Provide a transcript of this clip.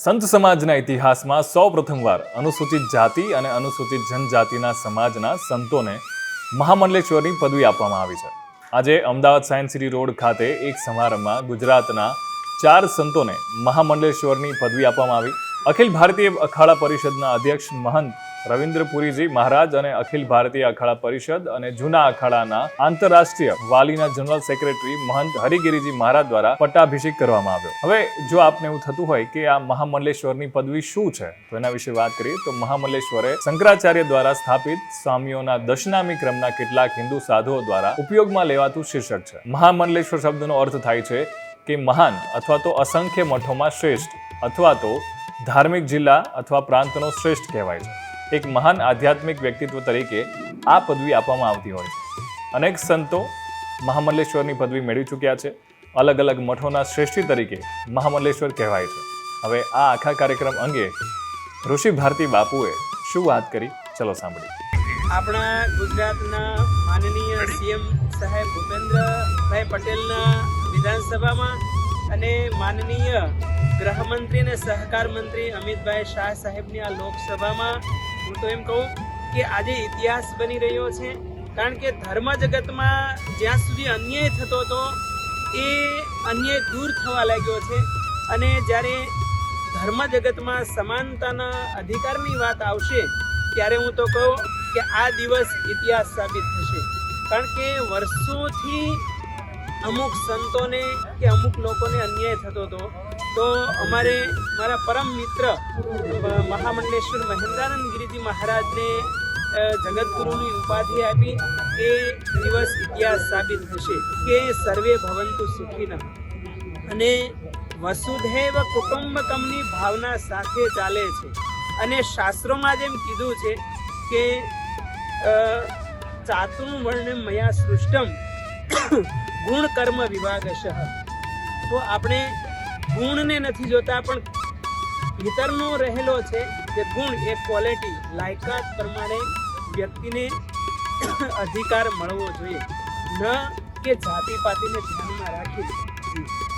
સંત સમાજના ઇતિહાસમાં સૌ પ્રથમવાર અનુસૂચિત જાતિ અને અનુસૂચિત જનજાતિના સમાજના સંતોને મહામંડલેશ્વરની પદવી આપવામાં આવી છે. આજે અમદાવાદ સાયન્સ સિટી રોડ ખાતે એક સમારંભમાં ગુજરાતના ચાર સંતોને મહામંડલેશ્વરની પદવી આપવામાં આવી. અખિલ ભારતીય અખાડા પરિષદના અધ્યક્ષ મહંત રવિન્દ્રપુરીજી મહારાજ અને અખિલ ભારતીય અખાડા પરિષદ અને જૂના અખાડાના આંતરરાષ્ટ્રીય વાલીના જનરલ સેક્રેટરી મહંત હરિગીરીજી મહારાજ દ્વારા પટ્ટાભિષેક કરવામાં આવ્યો. હવે જો આપને એવું થતું હોય કે આ મહામલ્લેશ્વરની પદવી શું છે, તો એના વિશે વાત કરીએ, તો મહામલ્લેશ્વરે શંકરાચાર્ય દ્વારા સ્થાપિત સ્વામીઓના દશનામી ક્રમના કેટલાક હિન્દુ સાધુઓ દ્વારા ઉપયોગમાં લેવાતું શીર્ષક છે. મહામલ્લેશ્વર શબ્દનો અર્થ થાય છે કે મહાન અથવા તો અસંખ્ય મઠોમાં શ્રેષ્ઠ અથવા તો ધાર્મિક જિલ્લા અથવા પ્રાંતનો શ્રેષ્ઠ કહેવાય છે. એક મહાન આધ્યાત્મિક વ્યક્તિત્વ તરીકે આ પદવી આપવામાં આવતી હોય છે. અનેક સંતો મહામલ્લેશ્વરની પદવી મેળવી ચૂક્યા છે. અલગ અલગ મઠોના શ્રેષ્ઠી તરીકે મહામલ્લેશ્વર કહેવાય છે. હવે આ આખા કાર્યક્રમ અંગે ઋષિ ભારતી બાપુએ શું વાત કરી? ચલો સાંભળીએ. આપણા ગુજરાતના માનનીય સીએમ સાહેબ ભૂપેન્દ્રભાઈ પટેલના વિધાનસભામાં અને માનનીય ગૃહમંત્રી અને સહકાર મંત્રી અમિતભાઈ શાહ સાહેબની આ લોકસભામાં હું તો એમ કહું કે આજે ઇતિહાસ બની રહ્યો છે. કારણ કે ધર્મ જગતમાં જ્યાં સુધી અન્યાય થતો હતો, એ અન્યાય દૂર થવા લાગ્યો છે. અને જ્યારે ધર્મ જગતમાં સમાનતાના અધિકારની વાત આવશે, ત્યારે હું તો કહું કે આ દિવસ ઇતિહાસ સાબિત થશે. કારણ કે વર્ષોથી અમુક સંતોને કે અમુક લોકોને અન્યાય થતો હતો. તો અમારે મારા પરમ મિત્ર મહામંડલેશ્વર મહેન્દ્રાનંદ ગિરિજી મહારાજને જગતગુરુની ઉપાધિ આપી એ દિવસ ઇતિહાસ સાબિત થશે કે સર્વે ભવંતુ સુખીના. અને વસુધૈવ કુટુંબકમની ભાવના સાથે ચાલે છે. અને શાસ્ત્રોમાં જેમ કીધું છે કે ચાતુર્વર્ણ મયા સૃષ્ટમ ગુણ કર્મ વિભાગશ તો આપણે ગુણને નથી જોતા, પણ ભીતરનો રહેલો છે જે ગુણ એ ક્વોલિટી લાયકાત પ્રમાણે વ્યક્તિને અધિકાર મળવો જોઈએ. ન કે જાતિ પાતિને ધ્યાનમાં રાખી